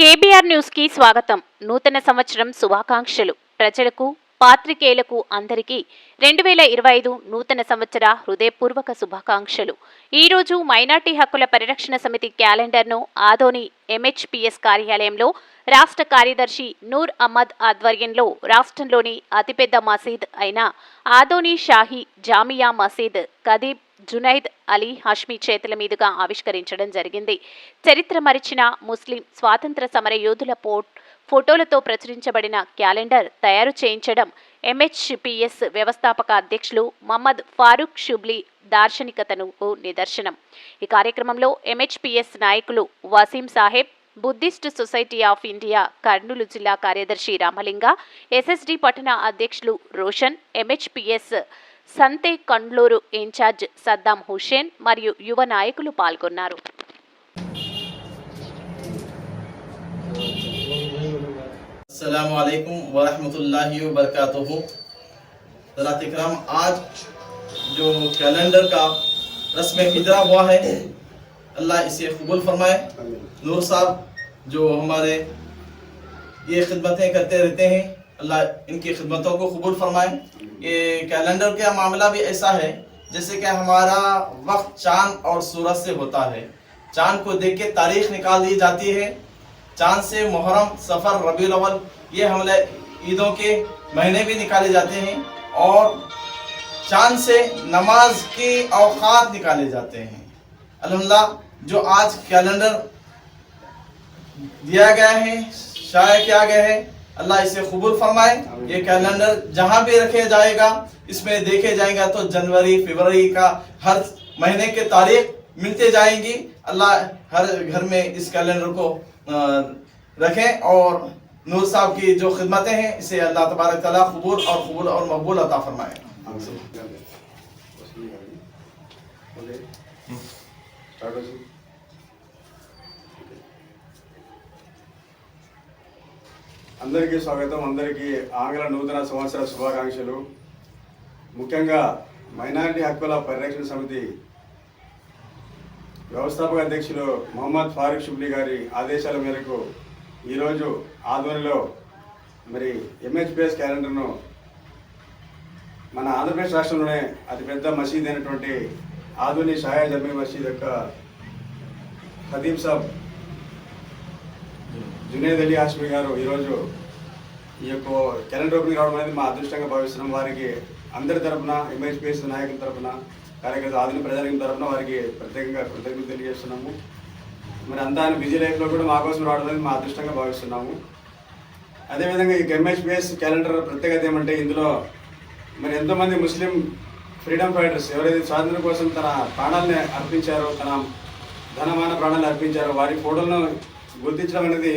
KBR న్యూస్కి స్వాగతం. నూతన సంవత్సరం శుభాకాంక్షలు. ప్రజలకు పాత్రికేయులకు అందరికీ రెండు వేల ఇరవై ఐదు నూతన సంవత్సర హృదయపూర్వక శుభాకాంక్షలు. ఈ రోజు మైనార్టీ హక్కుల పరిరక్షణ సమితి క్యాలెండర్ను ఆదోని ఎంహెచ్పిఎస్ కార్యాలయంలో రాష్ట్ర కార్యదర్శి నూర్ అహ్మద్ ఆధ్వర్యంలో రాష్ట్రంలోని అతిపెద్ద మసీద్ అయిన ఆదోని షాహీ జామియా మసీద్ కదీబ్ జునైద్ అలీ హాష్మీ చేతుల మీదుగా ఆవిష్కరించడం జరిగింది. చరిత్ర మరిచిన ముస్లిం స్వాతంత్ర సమర యోధుల పో ఫోటోలతో ప్రచురించబడిన క్యాలెండర్ తయారు చేయించడం ఎంహెచ్పిఎస్ వ్యవస్థాపక అధ్యక్షులు మహమ్మద్ ఫారూక్ షుబ్లీ దార్శనికతను నిదర్శనం. ఈ కార్యక్రమంలో ఎంహెచ్పిఎస్ నాయకులు Waseem Saheb Buddhist society of India Kurnool జిల్లా కార్యదర్శి రామలింగ ఎస్ఎస్డి పట్టణ అధ్యక్షులు రోషన్ ఎంహెచ్పిఎస్ సంతే కండ్లూరు ఇన్ఛార్జ్ సద్దాం హుషేన్ మరియు యువ నాయకులు పాల్గొన్నారు. السلام علیکم ورحمۃ اللہ وبرکاتہ۔ ذرات اکرام، آج جو کیلنڈر کا رسم فطرہ ہوا ہے، اللہ اسے قبول فرمائے۔ نور صاحب جو ہمارے یہ خدمتیں کرتے رہتے ہیں، اللہ ان کی خدمتوں کو قبول فرمائے۔ یہ کیلنڈر کا معاملہ بھی ایسا ہے، جیسے کہ ہمارا وقت چاند اور سورج سے ہوتا ہے۔ چاند کو دیکھ کے تاریخ نکال دی جاتی ہے۔ چاند سے محرم سفر ربی الاول یہ حملے عیدوں کے مہینے بھی نکالے جاتے ہیں اور چاند سے نماز کے اوقات نکالے جاتے ہیں۔ الحمدللہ جو آج کیلنڈر دیا گیا ہے شائع کیا گیا ہے اللہ اسے قبول فرمائے۔ یہ کیلنڈر جہاں بھی رکھے جائے گا اس میں دیکھے جائیں گا تو جنوری فیوری کا ہر مہینے کے تاریخ ملتے جائیں گی۔ اللہ ہر گھر میں اس کیلنڈر کو رکھیں اور نور صاحب کی جو خدمتیں ہیں، اسے اللہ تبارک تعالیٰ قبول اور قبول اور مقبول عطا فرمائے۔ అందరికీ స్వాగతం. అందరికీ ఆంగ్ల నూతన సంవత్సర శుభాకాంక్షలు. ముఖ్యంగా మైనారిటీ హక్కుల పరిరక్షణ సమితి వ్యవస్థాపక అధ్యక్షులు మొహమ్మద్ ఫారూక్ షుబ్లీ గారి ఆదేశాల మేరకు ఈరోజు ఆధ్వర్యంలో మరి ఎంహెచ్పిఎస్ క్యాలెండర్ను మన ఆంధ్రప్రదేశ్ రాష్ట్రంలోనే అతిపెద్ద మసీద్ అయినటువంటి ఆధుని షాయా జమీ మసీద్ యొక్క ఖదీమ్ సాబ్ జునేద్ అలీ హాష్మి గారు ఈరోజు ఈ యొక్క క్యాలెండర్ ఓపెనింగ్ రావడం అనేది మా అదృష్టంగా భావిస్తున్నాం. వారికి అందరి తరపున ఎంహెచ్పిఎస్ నాయకుల తరఫున కార్యకర్త ఆధునిక ప్రజానికం తరఫున వారికి ప్రత్యేకంగా కృతజ్ఞతలు తెలియజేస్తున్నాము. మరి అంతా ఆయన బిజీ లైఫ్లో కూడా మా కోసం రావడం అనేది మా అదృష్టంగా భావిస్తున్నాము. అదేవిధంగా ఈ ఎంహెచ్పిఎస్ క్యాలెండర్ ప్రత్యేకత ఏమంటే ఇందులో మరి ఎంతోమంది ముస్లిం ఫ్రీడమ్ ఫైటర్స్ ఎవరైతే స్వాతంత్రం కోసం తన ప్రాణాలని అర్పించారో తన ధనమాన ప్రాణాలు అర్పించారో వారి ఫోటోలను గుర్తించడం అనేది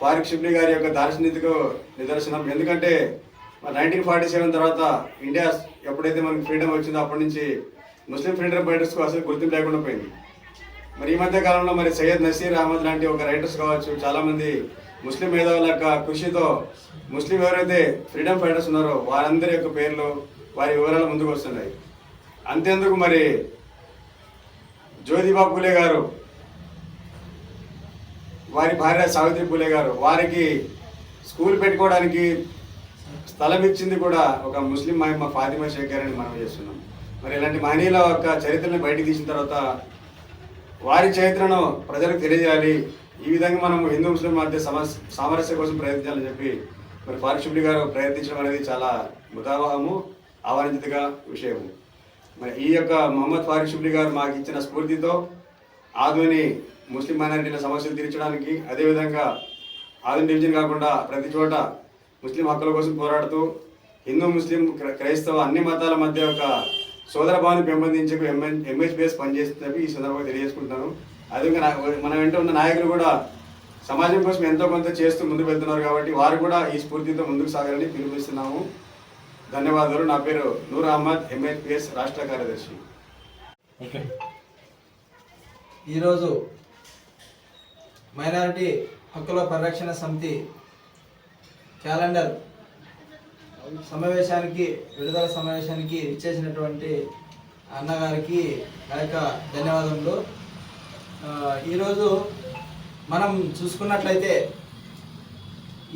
ఫారిక్ షిబ్లీ గారి యొక్క దార్శనికకు నిదర్శనం. ఎందుకంటే నైన్టీన్ ఫార్టీ సెవెన్ తర్వాత ఇండియా ఎప్పుడైతే మనకి ఫ్రీడమ్ వచ్చిందో అప్పటి నుంచి ముస్లిం ఫ్రీడమ్ ఫైటర్స్కు అసలు గుర్తింపు లేకుండా పోయింది. మరి ఈ మధ్య కాలంలో మరి సయ్యద్ నసీర్ అహ్మద్ లాంటి ఒక రైటర్స్ కావచ్చు చాలామంది ముస్లిం మేధావుల యొక్క కృషితో ముస్లిం ఎవరైతే ఫ్రీడమ్ ఫైటర్స్ ఉన్నారో వారందరి యొక్క పేర్లు వారి వివరాలు ముందుకు వస్తున్నాయి. అంతేందుకు మరి జ్యోతిబా పూలే గారు వారి భార్య సావిత్రి పూలే గారు వారికి స్కూల్ పెట్టుకోవడానికి స్థలం ఇచ్చింది కూడా ఒక ముస్లిం మహిమ ఫాతిమా షేక్ గారని మనం చేస్తున్నాం. మరి ఇలాంటి మహనీయుల యొక్క చరిత్రని బయటికి తీసిన తర్వాత వారి చరిత్రను ప్రజలకు తెలియజేయాలి. ఈ విధంగా మనం హిందూ ముస్లిం మధ్య సమస్య సామరస్య కోసం ప్రయత్నించాలని చెప్పి మరి ఫారూక్ గారు ప్రయత్నించడం అనేది చాలా ముదావహము ఆహ్వానించదగా విషయము. మరి ఈ యొక్క మహమ్మద్ ఫారూక్ గారు మాకు ఇచ్చిన స్ఫూర్తితో ఆధుని ముస్లిం మైనారిటీల సమస్యలు తీర్చడానికి అదేవిధంగా ఆధునిక డివిజన్ కాకుండా ప్రతి చోట ముస్లిం హక్కుల కోసం పోరాడుతూ హిందూ ముస్లిం క్రైస్తవ అన్ని మతాల మధ్య ఒక సోదర భావాన్ని పెంపొందించకు ఎంఎన్ ఎంహెచ్పిఎస్ పనిచేస్తున్నవి ఈ సందర్భంగా తెలియజేసుకుంటాను అదేవిధంగా నా- మన వెంట ఉన్న నాయకులు కూడా సమాజం కోసం ఎంతో కొంత చేస్తూ ముందుకు వెళ్తున్నారు కాబట్టి వారు కూడా ఈ స్ఫూర్తితో ముందుకు సాగాలని పిలుపునిస్తున్నాము. ధన్యవాదాలు. నా పేరు నూర్ అహ్మద్ ఎంహెచ్పిఎస్ రాష్ట్ర కార్యదర్శి. ఈరోజు మైనారిటీ హక్కుల పరిరక్షణ సమితి క్యాలెండర్ సమావేశానికి విడుదల సమావేశానికి ఇచ్చేసినటువంటి అన్నగారికి నా యొక్క ధన్యవాదములు. ఈరోజు మనం చూసుకున్నట్లయితే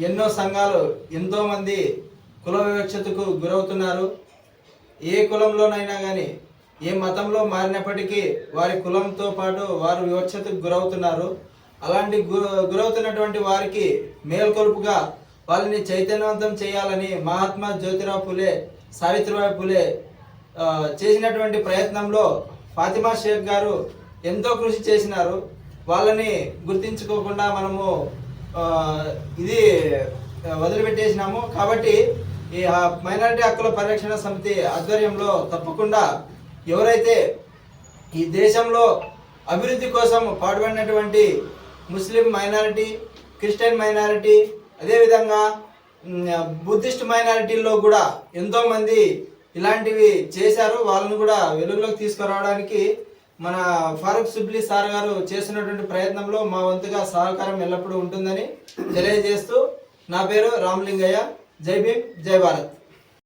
ఎన్నో సంఘాలు ఎంతోమంది కుల వివక్షతకు గురవుతున్నారు. ఏ కులంలోనైనా కానీ ఏ మతంలో మారినప్పటికీ వారి కులంతో పాటు వారు వివక్షతకు గురవుతున్నారు. అలాంటి గురవుతున్నటువంటి వారికి మేల్కొల్పుగా వాళ్ళని చైతన్యవంతం చేయాలని మహాత్మా జ్యోతిరావు పులే సావిత్రిబాయి పులే చేసినటువంటి ప్రయత్నంలో ఫాతిమా షేక్ గారు ఎంతో కృషి చేసినారు. వాళ్ళని గుర్తించుకోకుండా మనము ఇది వదిలిపెట్టేసినాము. కాబట్టి ఈ ఆ మైనారిటీ హక్కుల పరిరక్షణ సమితి ఆధ్వర్యంలో తప్పకుండా ఎవరైతే ఈ దేశంలో అభివృద్ధి కోసం పాటుపడినటువంటి ముస్లిం మైనారిటీ క్రిస్టియన్ మైనారిటీ అదేవిధంగా బుద్ధిస్ట్ మైనారిటీల్లో కూడా ఎంతోమంది ఇలాంటివి చేశారు. వాళ్ళని కూడా వెలుగులోకి తీసుకురావడానికి మన ఫారూక్ సుబ్లీ సార్ గారు చేసినటువంటి ప్రయత్నంలో మా వంతుగా సహకారం ఎల్లప్పుడూ ఉంటుందని తెలియజేస్తూ నా పేరు రామలింగయ్య. జై భీమ్ జై భారత్.